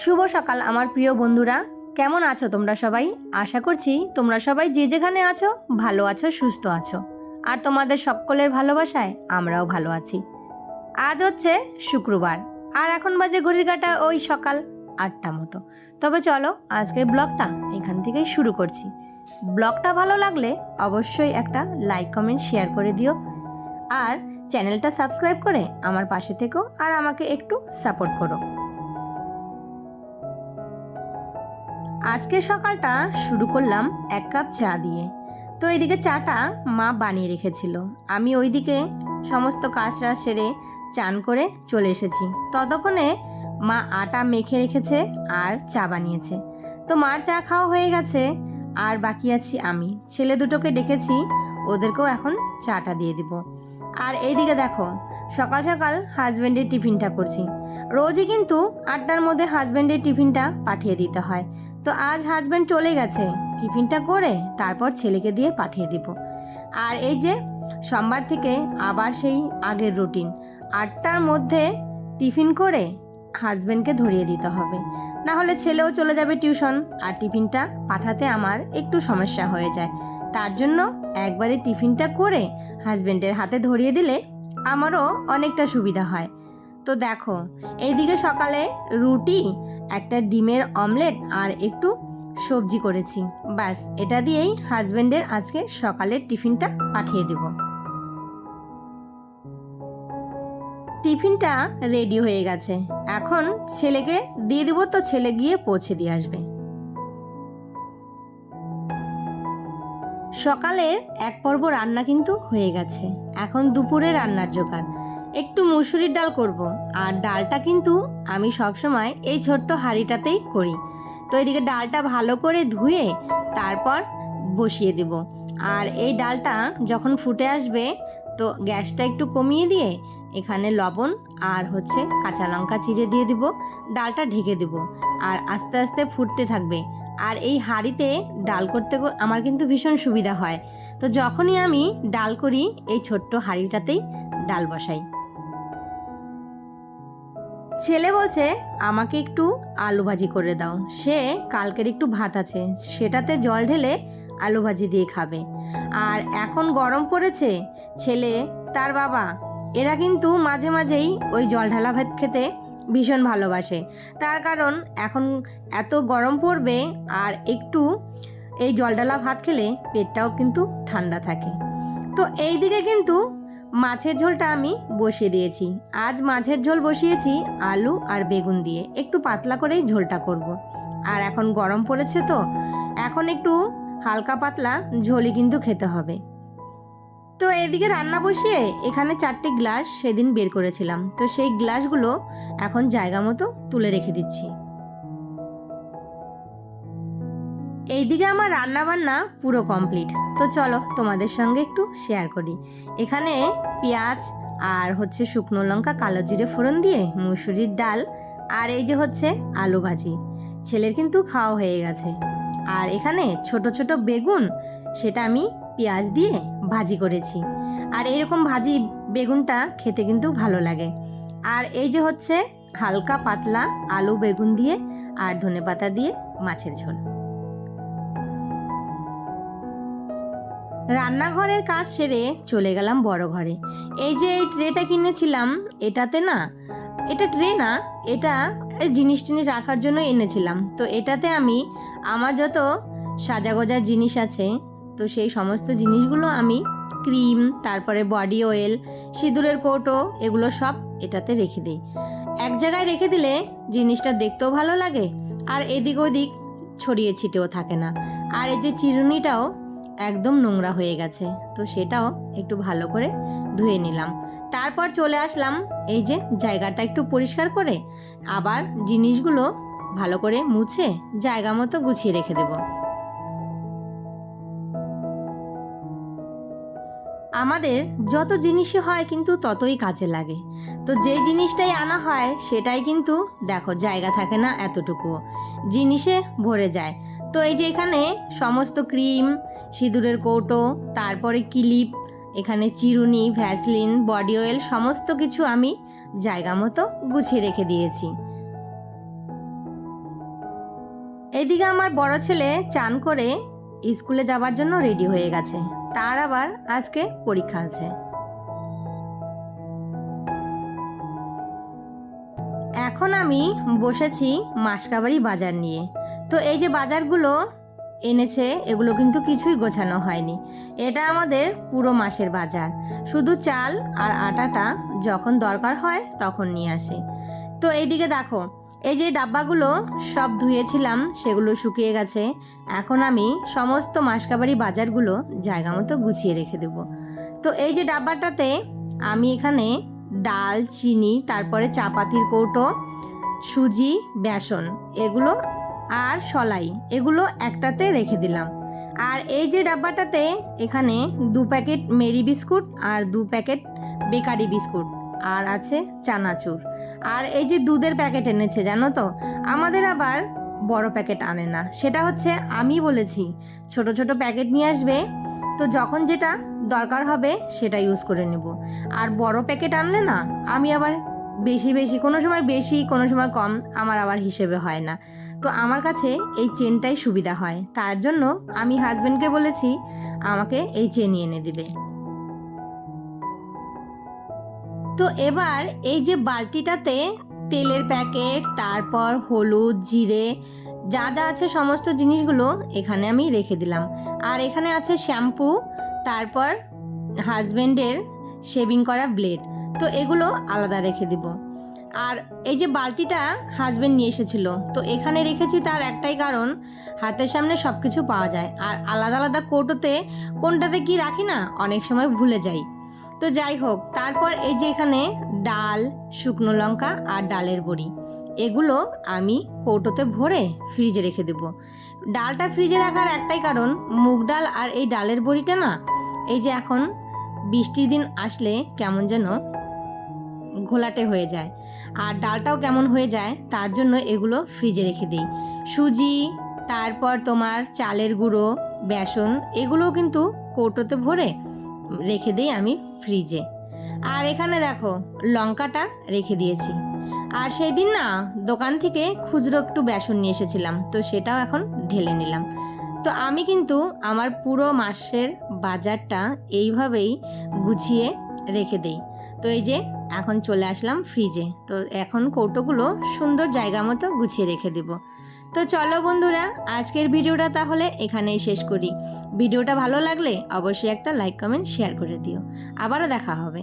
শুভ সকাল, আমার প্রিয় বন্ধুরা। কেমন আছো তোমরা সবাই? আশা করছি তোমরা সবাই যে যেখানে আছো, ভালো আছো, সুস্থ আছো। আর তোমাদের সকলের ভালোবাসায় আমরাও ভালো আছি। আজ হচ্ছে শুক্রবার, আর এখন বাজে ঘড়ির কাটা ওই সকাল আটটা মতো। তবে চলো, আজকের ব্লগটা এখান থেকেই শুরু করছি। ব্লগটা ভালো লাগলে অবশ্যই একটা লাইক, কমেন্ট, শেয়ার করে দিও। আর চ্যানেলটা সাবস্ক্রাইব করে আমার পাশে থেকো আর আমাকে একটু সাপোর্ট করো। আজকে সকালটা শুরু করলাম এক কাপ চা দিয়ে। তো এইদিকে চাটা মা বানিয়ে রেখেছিল। আমি ওইদিকে সমস্ত কাজটা সেরে চান করে চলে এসেছি। ততক্ষণে মা আটা মেখে রেখেছে আর চা বানিয়েছে। তো মার চা খাওয়া হয়ে গেছে, আর বাকি আছি আমি। ছেলে দুটোকে ডেকেছি, ওদেরকেও এখন চাটা দিয়ে দিব। আর এইদিকে দেখো, সকাল সকাল হাজব্যান্ডের টিফিনটা করছি। রোজই কিন্তু আটটার মধ্যে হাজব্যান্ডের টিফিনটা পাঠিয়ে দিতে হয়। তো আজ হাজব্যান্ড চলে গেছে। টিফিনটা করে তারপর ছেলেকে দিয়ে পাঠিয়ে দিব। আর এই যে, সোমবার থেকে আবার সেই আগের রুটিন আটটার মধ্যে টিফিন করে হাজব্যান্ডকে ধরিয়ে দিতে হবে। না হলে ছেলেও চলে যাবে টিউশন আর টিফিনটা পাঠাতে আমার একটু সমস্যা হয়ে যায়। তার জন্য একবারে টিফিনটা করে হাজব্যান্ডের হাতে ধরিয়ে দিলে আমারও অনেকটা সুবিধা হয়। তো দেখো, এইদিকে সকালে রুটি একটা ডিমের অমলেট আর একটু সবজি করেছি। ব্যাস, এটা দিয়েই হাজব্যান্ডের আজকে সকালের টিফিনটা পাঠিয়ে দেব। টিফিনটা রেডি হয়ে গেছে। এখন ছেলেকে দিয়ে দিব তো ছেলে গিয়ে পৌঁছে দিয়ে আসবে। সকালের এক পর্ব রান্না কিন্তু হয়ে গেছে। এখন দুপুরে রান্নার জোগাড়। একটু মুসুরির ডাল করব। আর ডালটা কিন্তু আমি সবসময় এই ছোট্ট হাঁড়িটাতেই করি। তো এদিকে ডালটা ভালো করে ধুয়ে তারপর বসিয়ে দেব। আর এই ডালটা যখন ফুটে আসবে, তো গ্যাসটা একটু কমিয়ে দিয়ে এখানে লবণ আর হচ্ছে কাঁচা লঙ্কা চিড়ে দিয়ে দিব। ডালটা ঢেকে দেব। আর আস্তে আস্তে ফুটতে থাকবে। আর এই হাঁড়িতে ডাল করতে আমার কিন্তু ভীষণ সুবিধা হয়। তো যখনই আমি ডাল করি, এই ছোট্ট হাঁড়িটাতেই ডাল বসাই। ছেলে বলছে, আমাকে একটু আলু ভাজি করে দাও। সে কালকের একটু ভাত আছে, সেটাতে জল ঢেলে আলু ভাজি দিয়ে খাবে। আর এখন গরম পড়েছে, ছেলে, তার বাবা, এরা কিন্তু মাঝে মাঝেই ওই জল ঢালা ভাত খেতে ভীষণ ভালোবাসে। তার কারণ, এখন এত গরম পড়বে আর একটু এই জল ঢালা ভাত খেলে পেটটাও কিন্তু ঠান্ডা থাকে। তো এই দিকে কিন্তু মাছের ঝোলটা আমি বসিয়ে দিয়েছি। আজ মাছের ঝোল বসিয়েছি আলু আর বেগুন দিয়ে। একটু পাতলা করেই ঝোলটা করব। আর এখন গরম পড়েছে তো, এখন একটু হালকা পাতলা ঝোলই কিন্তু খেতে হবে। তো এদিকে রান্না বসিয়ে এখানে চারটে গ্লাস সেদিন বের করেছিলাম। তো সেই গ্লাসগুলো এখন জায়গা মতো তুলে রেখে দিচ্ছি। এইদিকে আমার রান্না বান্না পুরো কমপ্লিট। তো চলো তোমাদের সঙ্গে একটু শেয়ার করি। এখানে পেঁয়াজ আর হচ্ছে শুকনো লঙ্কা, কালো জিরে ফোড়ন দিয়ে মুসুরির ডাল আর এই যে হচ্ছে আলু ভাজি। ছেলের কিন্তু খাওয়া হয়ে গেছে। আর এখানে ছোট ছোট বেগুন, সেটা আমি পেঁয়াজ দিয়ে ভাজি করেছি। আর এরকম ভাজি বেগুনটা খেতে কিন্তু ভালো লাগে। আর এই যে হচ্ছে হালকা পাতলা আলু বেগুন দিয়ে আর ধনেপাতা দিয়ে মাছের ঝোল। রান্নাঘরের কাজ সেরে চলে গেলাম বড় ঘরে। এই যে এই ট্রেটা কিনেছিলাম, এটাতে না, এটা ট্রে না, এটা জিনিস টিনিস রাখার জন্য এনেছিলাম। তো এটাতে আমি, আমার যত সাজাগোজার জিনিস আছে, তো সেই সমস্ত জিনিসগুলো আমি ক্রিম, তারপরে বডি অয়েল, সিঁদুরের কৌটো, এগুলো সব এটাতে রেখে দিই। এক জায়গায় রেখে দিলে জিনিসটা দেখতেও ভালো লাগে, আর এদিক ওদিক ছড়িয়ে ছিটেও থাকে না। আর এই যে চিরুনিটাও একদম নোংরা হয়ে গেছে। তো সেটাও একটু ভালো করে ধুয়ে নিলাম। তারপর চলে আসলাম এই যে জায়গাটা একটু পরিষ্কার করে। আবার জিনিসগুলো ভালো করে মুছে জায়গা মতো গুছিয়ে রেখে দেব। আমাদের যত জিনিসই হয় কিন্তু ততই কাজে লাগে। তো যে জিনিসটাই আনা হয়, সেটাই কিন্তু দেখো জায়গা থাকে না এতটুকুও। জিনিসে ভরে যায়। তো এই যে এখানে সমস্ত ক্রিম, সিঁদুরের কৌটো, তারপরে ক্লিপ, এখানে চিরুনি, ভ্যাসলিন, বডি অয়েল সমস্ত কিছু আমি জায়গা মতো গুছিয়ে রেখে দিয়েছি। এইদিকে আমার বড় ছেলে চান করে স্কুলে যাবার জন্য রেডি হয়ে গেছে। তার আবার আজকে পরীক্ষা আছে। এখন আমি বসেছি মাসকাবাড়ি বাজার নিয়ে। তো এই যে বাজারগুলো এনেছে, এগুলো কিন্তু কিছুই গোছানো হয়নি। এটা আমাদের পুরো মাসের বাজার। শুধু চাল আর আটাটা যখন দরকার হয় তখন নিয়ে আসে। তো এইদিকে দেখো এই যে ডাব্বাগুলো সব ধুয়েছিলাম, সেগুলো শুকিয়ে গেছে। এখন আমি সমস্ত মাসকাবাড়ি বাজারগুলো জায়গা মতো গুছিয়ে রেখে দেব। তো এই যে ডাব্বাটাতে আমি এখানে ডাল, চিনি, তারপরে চাপাতির কৌটো, সুজি, বেসন, এগুলো আর সলাই, এগুলো একটাতে রেখে দিলাম। আর এই যে ডাব্বাটাতে এখানে দু প্যাকেট মেরি বিস্কুট আর দু প্যাকেট বেকারি বিস্কুট। আর আছে চানাচুর। আর এই যে দুধের প্যাকেট এনেছে, জানো তো? আমাদের আবার বড় প্যাকেট আনে না। সেটা হচ্ছে আমি বলেছি, ছোট ছোট প্যাকেট নিয়ে আসবে, তো যখন যেটা দরকার হবে সেটা ইউজ করে নেব। আর বড় প্যাকেট আনলে না, আমি আবার বেশি বেশি, কোনো সময় বেশি, কোনো সময় কম, আমার আবার হিসেবে হয় না। তো আমার কাছে এই চেনটাই সুবিধা হয়। তার জন্য আমি হাজবেন্ডকে বলেছি, আমাকে এই চেনই এনে দিবে। তো এবার এই যে বালতিটাতে তেলের প্যাকেট, তারপর হলুদ, জিরে, যা যা আছে সমস্ত জিনিসগুলো এখানে আমি রেখে দিলাম। আর এখানে আছে শ্যাম্পু, তারপর হাজবেন্ডের শেভিং করা ব্লেড, তো এগুলো আলাদা রেখে দিব। আর এই যে বালতিটা হাজবেন্ড নিয়ে এসেছিল, তো এখানে রেখেছি তার একটাই কারণ, হাতের সামনে সব কিছু পাওয়া যায়। আর আলাদা আলাদা কৌটোতে কোনটাতে কি রাখি না, অনেক সময় ভুলে যাই। তো যাই হোক, তারপর এই যে এখানে ডাল, শুকনো লঙ্কা আর ডালের বড়ি, এগুলো আমি কৌটোতে ভরে ফ্রিজে রেখে দেব। ডালটা ফ্রিজে রাখার একটাই কারণ, মুগ ডাল আর এই ডালের বড়িটা না, এই যে এখন বৃষ্টির দিন আসলে কেমন যেন ঘোলাটে হয়ে যায়। আর ডালটাও কেমন হয়ে যায়, তার জন্য এগুলো ফ্রিজে রেখে দিই। সুজি, তারপর তোমার চালের গুঁড়ো, বেসন, এগুলোও কিন্তু কৌটোতে ভরে রেখে দিই আমি ফ্রিজে আর এখানে দেখো, লঙ্কাটা রেখে দিয়েছি। আর সেই দিন না, দোকান থেকে খুচরো একটু বেসন নিয়ে এসেছিলাম, তো সেটাও এখন ঢেলে নিলাম। তো আমি কিন্তু আমার পুরো মাসের বাজারটা এইভাবেই গুছিয়ে রেখে দেই। তো এই যে, এখন চলে আসলাম ফ্রিজে তো এখন কৌটোগুলো সুন্দর জায়গা মতো গুছিয়ে রেখে দেব। তো চলো বন্ধুরা, আজকের ভিডিওটা তাহলে এখানেই শেষ করি। ভিডিওটা ভালো লাগলে অবশ্যই একটা লাইক, কমেন্ট, শেয়ার করে দিও। আবারও দেখা হবে।